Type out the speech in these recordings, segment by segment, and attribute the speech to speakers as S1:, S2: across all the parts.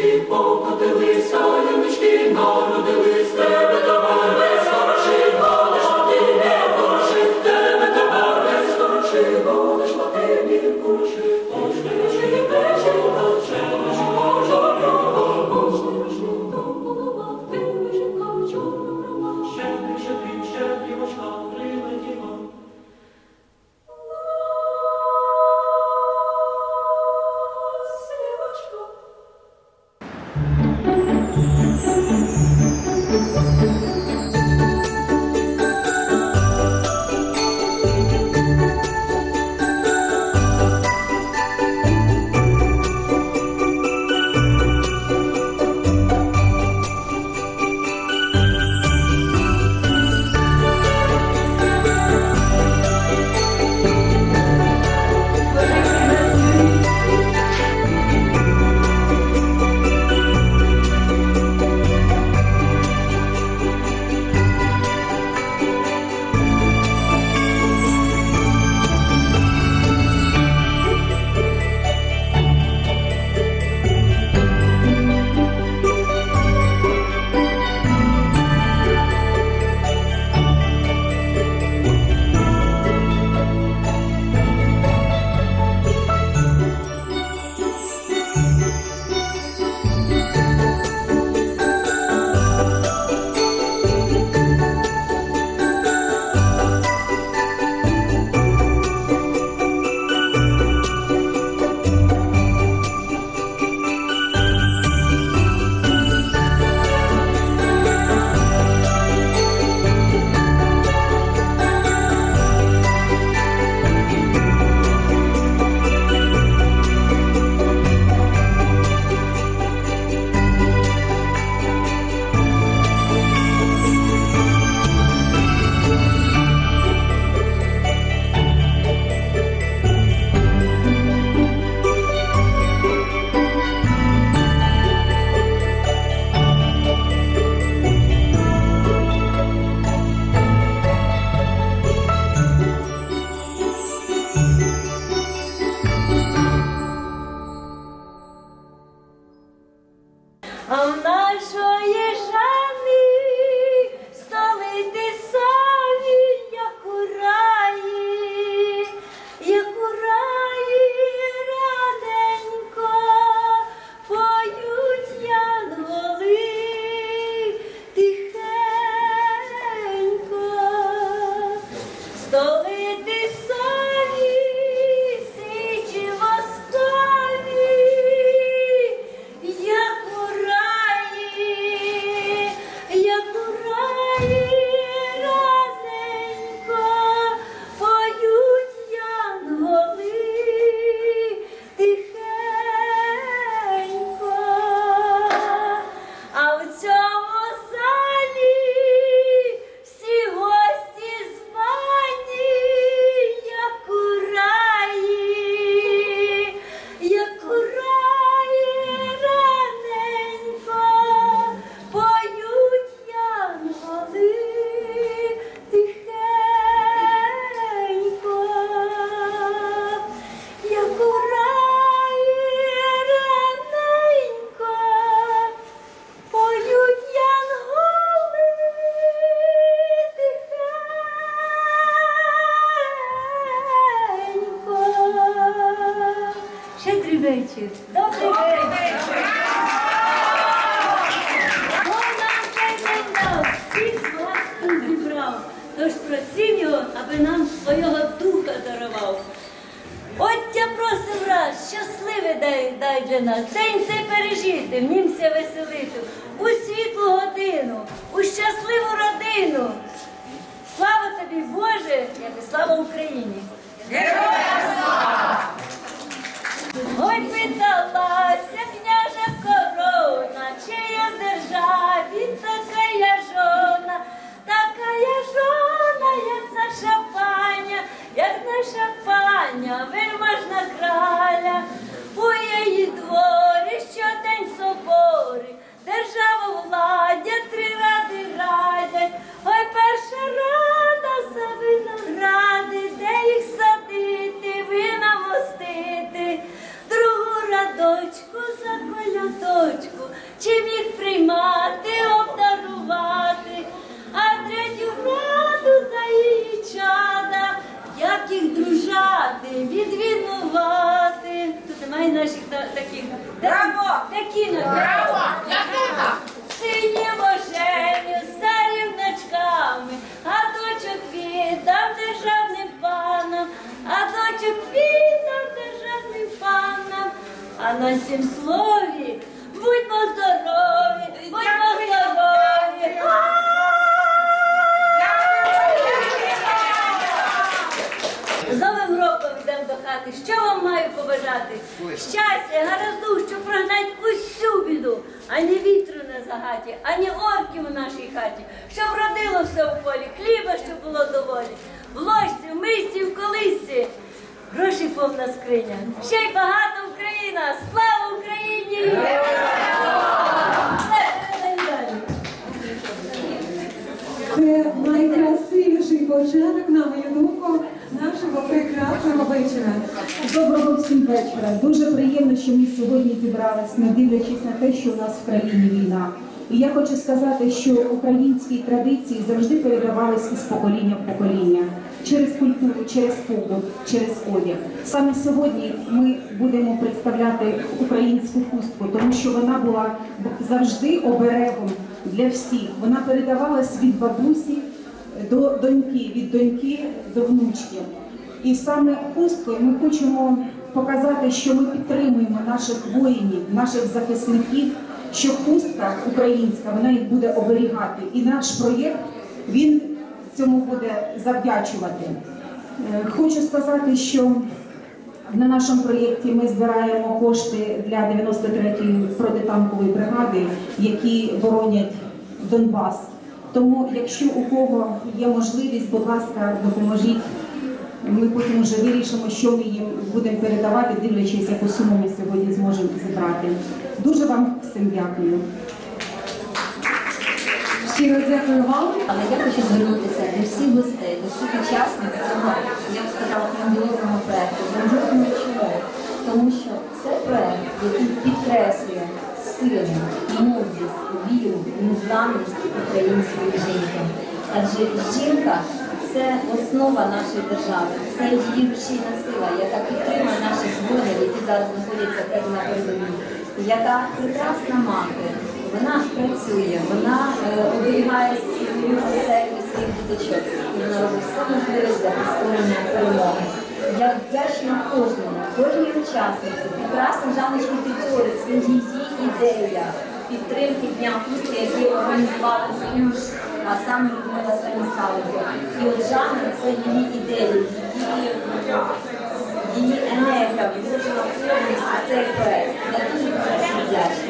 S1: Сонечки, покотились, сонечки, народились тебе.
S2: до... Добрий вечір! Бог нам цей день дав, всіх нас він зібрав, тож просім його, аби нам свого духа дарував. Отця просив раз, щасливий дай, дай для нас, день цей пережити, в німся веселити, у світлу годину, у щасливу родину. Слава тобі, Боже, як і слава Україні! Героям слава!
S3: with
S2: the на сім слові будьмо здорові, будьмо здорові. З Новим роком йдемо до хати. Що вам маю побажати? Щастя, гаразду, що прогнать усю біду, ані вітру на загаті, ані орків у нашій хаті, щоб родило все в полі, хліба, щоб було доволі. В ложці, в мисці, в колисці. Гроші повна скриня. Ще й багата Україна! Слава Україні!
S4: Це найкрасивіший початок, на мою думку, нашого прекрасного вечора. Доброго всім вечора. Дуже приємно, що ми сьогодні зібрались, не дивлячись на те, що у нас в країні війна. І я хочу сказати, що українські традиції завжди передавались із покоління в покоління через культуру, через побут, через одяг. Саме сьогодні ми будемо представляти українську хустку, тому що вона була завжди оберегом для всіх. Вона передавалась від бабусі до доньки, від доньки до внучки. І саме хусткою ми хочемо показати, що ми підтримуємо наших воїнів, наших захисників, що хустка українська вона їх буде оберігати. І наш проєкт він цьому буде завдячувати. Е, Хочу сказати, що на нашому проєкті ми збираємо кошти для 93-ї протитанкової бригади, які боронять Донбас. Тому, якщо у кого є можливість, будь ласка, допоможіть. Ми потім вже вирішимо, що ми їм будемо передавати, дивлячись, яку суму ми сьогодні зможемо зібрати. Дуже вам всім дякую.
S3: Щиро дякую вам.
S5: Але я хочу звернутися до всіх гостей, до всіх учасниць цього, я б сказала, грандіозного проекту. Грандіозного чому? Тому що це проект, який підкреслює силу, мудрість, віру, незламність української жінки. Адже жінка це основа нашої держави, це її рушійна сила, яка підтримує наших воїнів, які зараз знаходяться на передовій, яка прекрасна мати. Вона працює, вона е, оберігає свою оселю, своїх діточок. І вона робить все можливе для створення перемоги. Я вдячна кожному, кожній учасниці, прекрасній Жаночці Петьори, це її ідея підтримки Дня Хустки, який організувала Союз, а саме Людмила Станіславова. І от Жанна це її ідея, її, її енергія вложена повністю цей проект. Я дуже вдячна.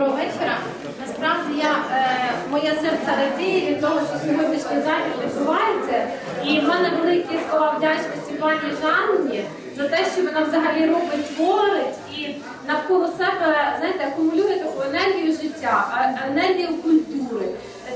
S6: Доброго вечора. Насправді я е, моє серце радіє від того, що сьогоднішній захід відбувається. І в мене великі слова вдячності пані Жанні за те, що вона взагалі робить, творить і навколо себе знаєте, акумулює таку енергію життя, енергію культури.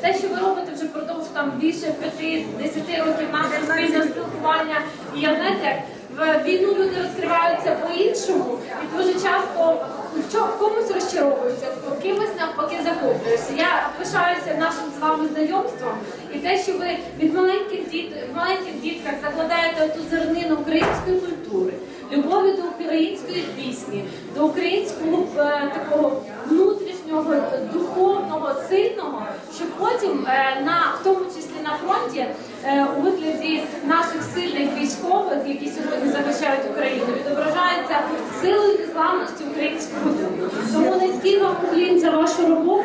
S6: Те, що ви робите вже впродовж там більше 5-10 років нашого спільного спілкування. І я знаєте, в війну люди розкриваються по-іншому, і дуже часто в комусь розчаровуються, в кимось навпаки захоплююся. Я пишаюся нашим з вами знайомством і те, що ви від маленьких діт маленьких дітках закладаєте ту зернину української культури, любові до української пісні, до українського е, такого внутрішнього, духовного, сильного, щоб потім е, на в тому числі на фронті е, у вигляді наших сильних військових, які сьогодні захищають Україну, відображається силою незламності українського духу. Тому низький вам уклін за вашу роботу.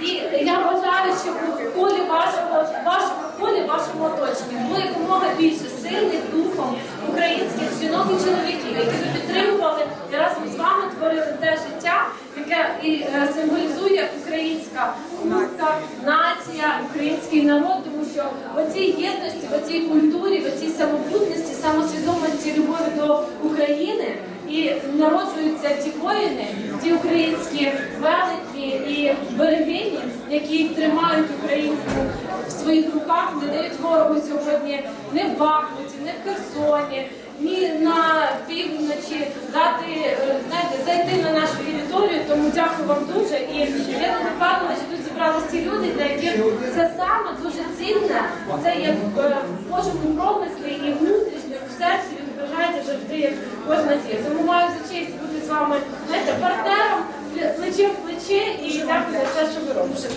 S6: І я вважаю, що в полі вашого вашому полі, вашому оточенні було якомога більше сильних духом українських жінок і чоловіків, які ви підтримували і разом з вами творили те життя, яке і е, символізує українська хустка, нація, український народ, тому що в оцій єдності, в оцій культурі, в оцій самобутності, самосвідомості, любові до України. І народжуються ті воїни, ті українські велетні і берегині, які тримають українську в своїх руках, не дають ворогу сьогодні не в Бахмуті, не в Херсоні, ні на півночі дати, е, знаєте, зайти на нашу територію, тому дякую вам дуже. І я не впевнена, що тут зібралися ті люди, для яких це саме дуже цінне. Це є е, в Божому промислі і внутрішньо в серці відображається завжди кожна дія. Тому маю за честь з вами знаєте, партнером пле- плече в плече і дякую за все, що ви робите.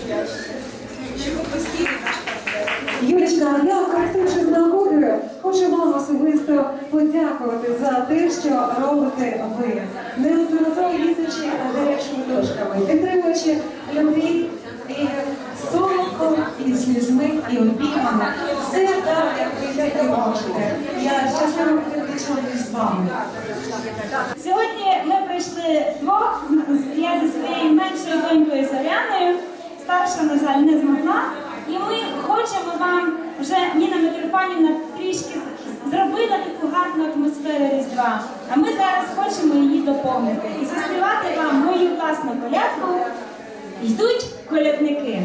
S4: Юрічка, я користуючись нагодою, хочу вам особисто подякувати за те, що робите ви. Неодноразово їздячи гарячими дошками, підтримуючи людей і солодко, і слізьми, і обіймами. Все так, як ви можете. Я щаслива бути з вами.
S7: Сьогодні ми прийшли двох. Я зі своєю меншою донькою Зоряною. Старша, на жаль, не змогла. І ми хочемо вам вже Ніна Митрофанівна трішки зробила таку гарну атмосферу Різдва. А ми зараз хочемо її доповнити і заспівати вам мою власну колядку. Йдуть колядники.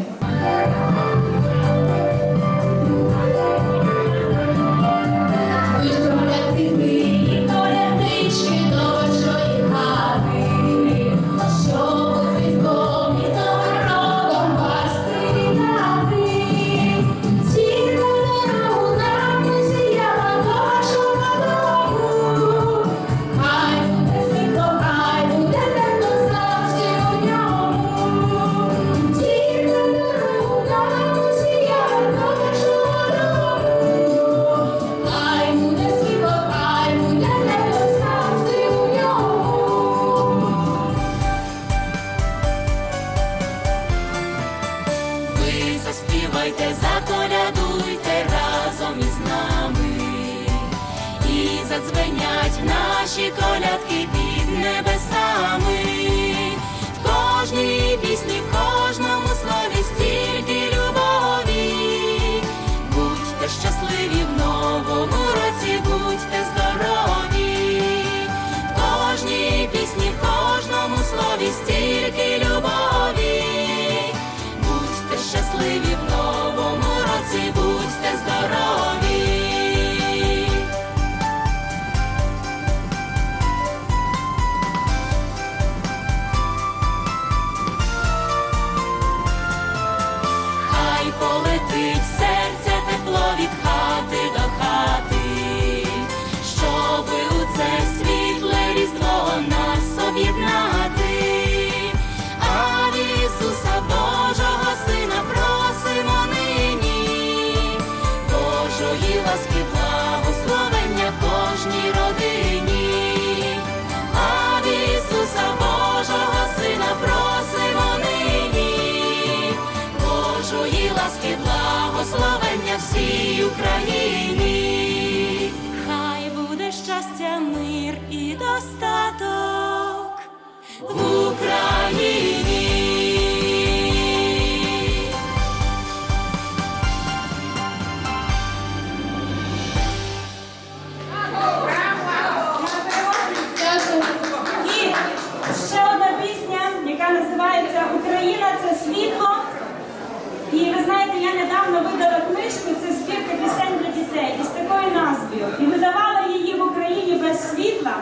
S7: Недавно видала книжку, це збірка пісень для дітей із такою назвою. І видавала її в Україні без світла.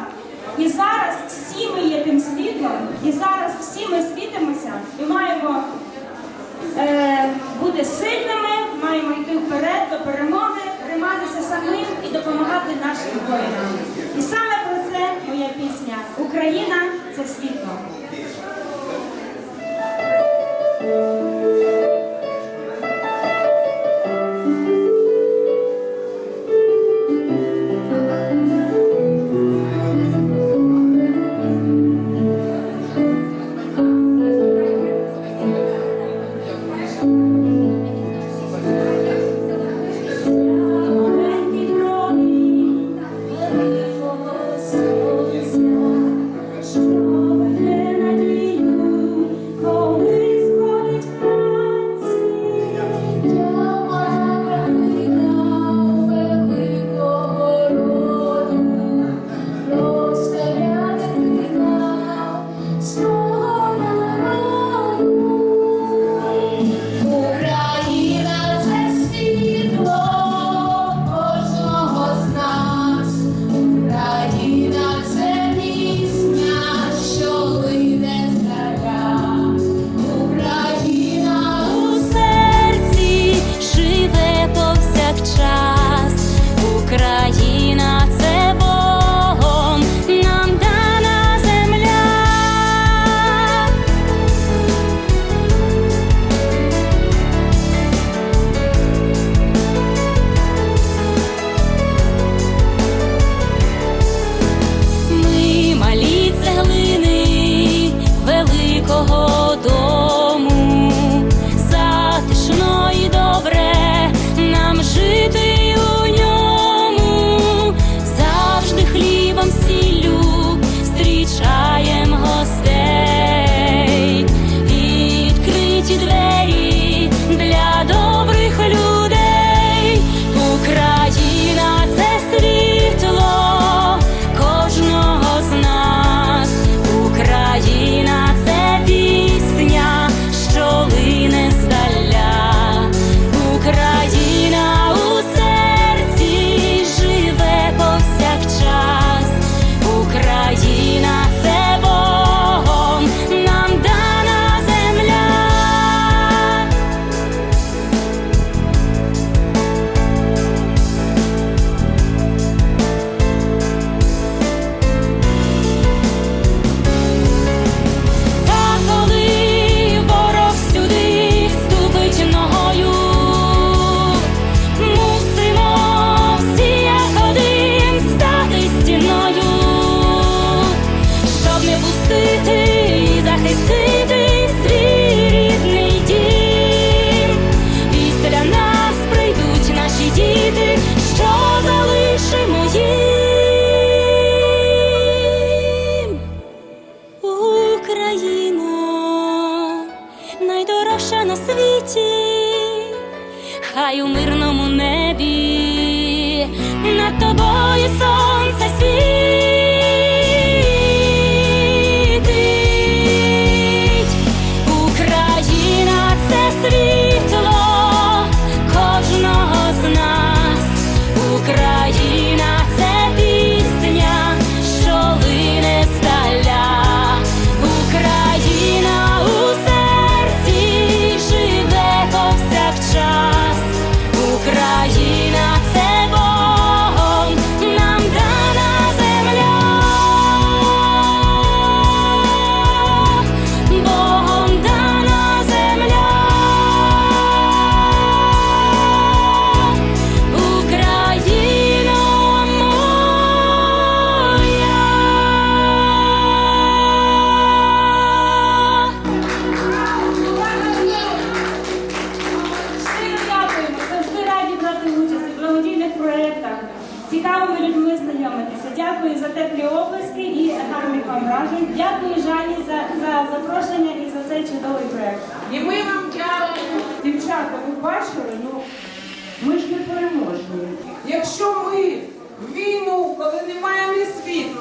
S7: І зараз всі ми є тим світлом, і зараз всі ми світимося і маємо е, бути сильними, маємо йти вперед до перемоги, триматися самим і допомагати нашим воїнам. І саме про це моя пісня Україна це світло.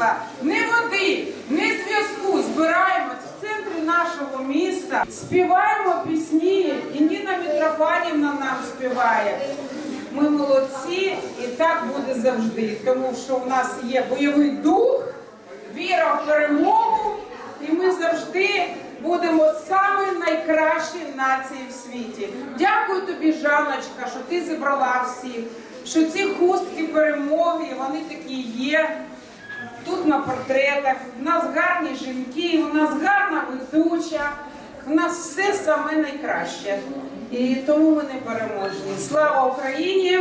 S3: Світла, ні води, ні зв'язку, збираємось в центрі нашого міста, співаємо пісні, і Ніна Митрофанівна нам співає. Ми молодці, і так буде завжди, тому що в нас є бойовий дух, віра в перемогу, і ми завжди будемо саме найкращі нації в світі. Дякую тобі, Жанночка, що ти зібрала всіх, що ці хустки перемоги, вони такі є. Тут на портретах, в нас гарні жінки, у нас гарна ведуча, в нас все саме найкраще. І тому ми не переможні. Слава Україні!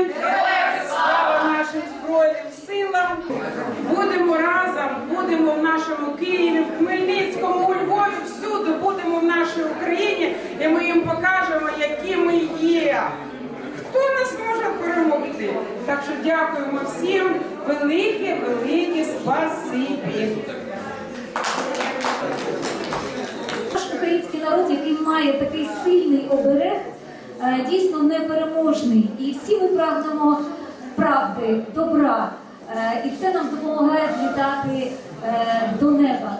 S3: Слава нашим Збройним силам! Будемо разом, будемо в нашому Києві, в Хмельницькому, у Львові, всюди будемо в нашій Україні, і ми їм покажемо, які ми є. Хто нас може перемогти? Так що дякуємо всім. Велике, велике спасибі.
S8: Наш український народ, який має такий сильний оберег, е, дійсно непереможний. І всі ми прагнемо правди, добра. Е, І це нам допомагає злітати е, до неба,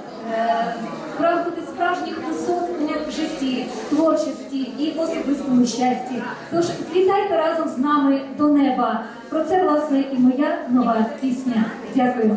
S8: прагнути справжніх висот у житті, творчості і особистому щасті. Тож злітайте разом з нами до неба. Про це власне і моя нова пісня. Дякую.